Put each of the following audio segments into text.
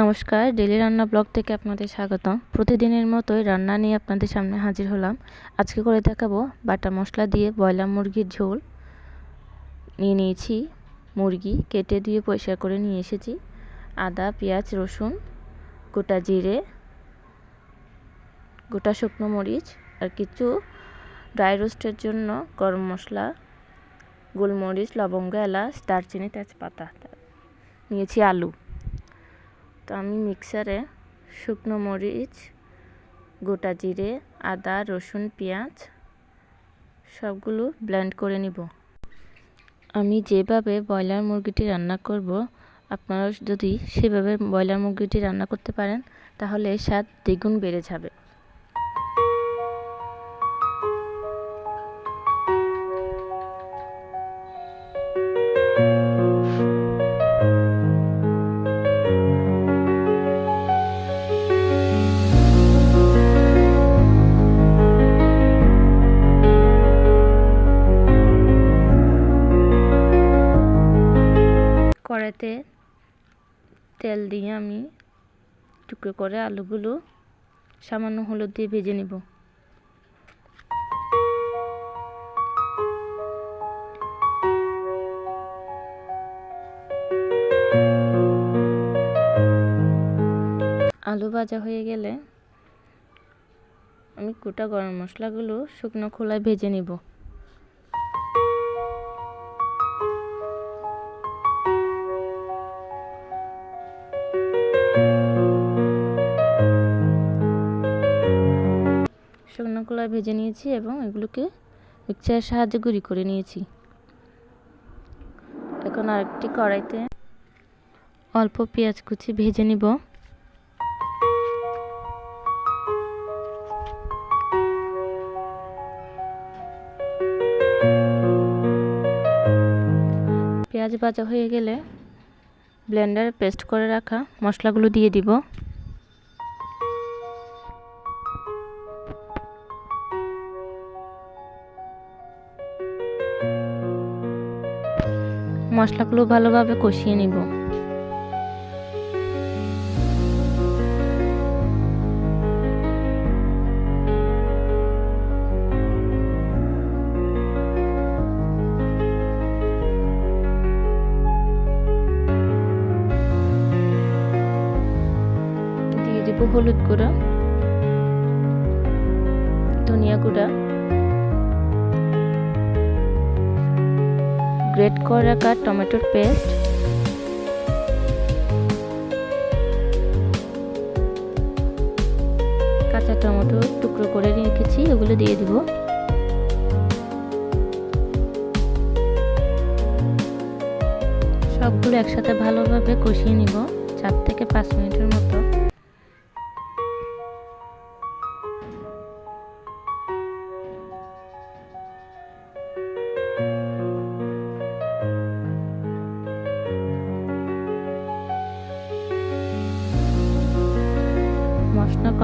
নমস্কার ডেলি রান্না ব্লগ থেকে আপনাদের স্বাগত প্রতিদিনের মতোই রান্না নিয়ে আপনাদের সামনে হাজির হলাম। আজকে করে দেখাবো বাটা মশলা দিয়ে ব্রয়লার মুরগির ঝোল। নিয়ে নিয়েছি মুরগি, কেটে দিয়ে পরিষ্কার করে নিয়ে এসেছি। আদা, পেঁয়াজ, রসুন, গোটা জিরে, গোটা শুকনো মরিচ আর কিছু ড্রাই রোস্টের জন্য গরম মশলা, গোলমরিচ, লবঙ্গ, এলাচ, দারচিনি, তেজপাতা। নিয়েছি আলু। তো আমি মিক্সারে শুকনো মরিচ, গোটা জিরে, আদা, রসুন, পেঁয়াজ সবগুলো ব্লেন্ড করে নিব। আমি যেভাবে ব্রয়লার মুরগিটি রান্না করব আপনারা যদি সেভাবে ব্রয়লার মুরগিটি রান্না করতে পারেন, তাহলে স্বাদ দ্বিগুণ বেড়ে যাবে। কড়াইতে তেল দিয়ে আমি টুকরো করে আলুগুলো সামান্য হলুদ দিয়ে ভেজে নেব। আলু ভাজা হয়ে গেলে আমি গোটা গরম মশলাগুলো শুকনো খোলায় ভেজে নিব। শুকনো কলা ভেজে নিয়েছি এবং এগুলোকে মিক্সারের সাহায্যে গুঁড়ি করে নিয়েছি। এখন আরেকটি কড়াইতে অল্প পেঁয়াজ কুচি ভেজে নিব। পেঁয়াজ ভাজা হয়ে গেলে ব্লেন্ডারে পেস্ট করে রাখা মশলাগুলো দিয়ে দিব। মশলাগুলো ভালোভাবে কষিয়ে নিব। দিয়ে হলুদ গুঁড়া ধনিয়া গুঁড়া গ্রেট করে রাখা টমেটোর পেস্ট। কাঁচা টমেটো টুকরো করে রেখেছি, ওগুলো দিয়ে দিব। সবগুলো একসাথে ভালোভাবে কষিয়ে নিব, চার থেকে পাঁচ মিনিটের মতো।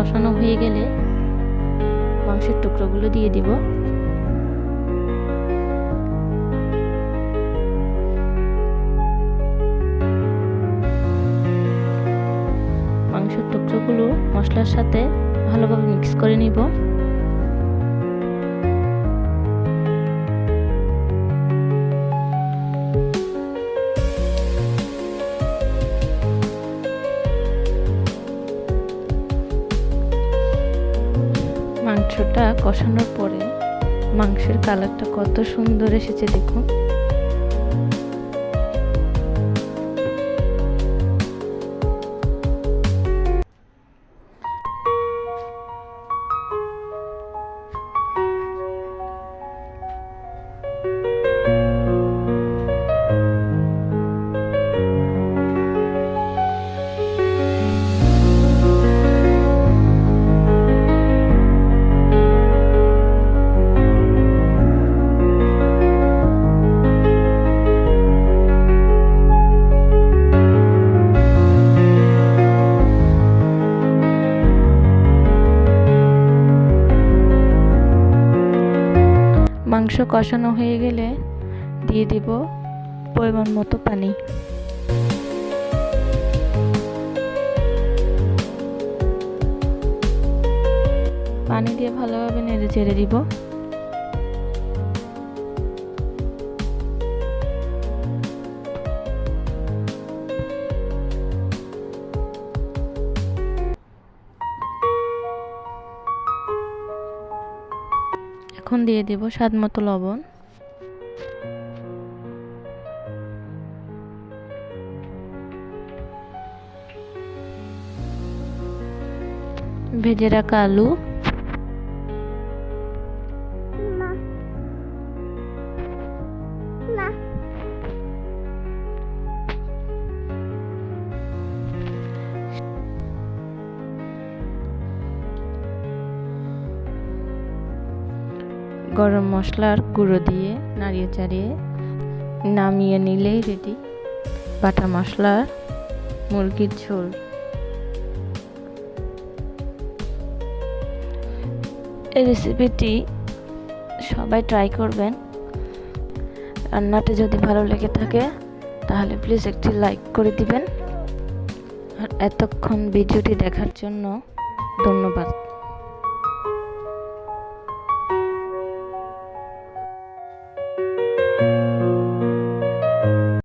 কষানো হয়ে গেলে মাংসের টুকরোগুলো দিয়ে দিব। মাংসের টুকরোগুলো মশলার সাথে ভালোভাবে মিক্স করে নিব। মাংসটা কষানোর পরে মাংসের কালারটা কত সুন্দর এসেছে দেখুন। মাংস কষানো হয়ে গেলে দিয়ে দেব পরিমাণ মতো পানি। পানি দিয়ে ভালোভাবে নেড়ে চেড়ে দিব। এখন দিয়ে দেব স্বাদ মতো লবণ। ভেজে রাখা আলু। গরম মশলার গুঁড়ো দিয়ে নাড়িয়ে চাড়িয়ে নামিয়ে নিলেই রেডি বাটা মশলার মুরগির ঝোল। এই রেসিপিটি সবাই ট্রাই করবেন। রান্নাটি যদি ভালো লেগে থাকে, তাহলে প্লিজ একটি লাইক করে দিবেন। আর এতক্ষণ ভিডিওটি দেখার জন্য ধন্যবাদ।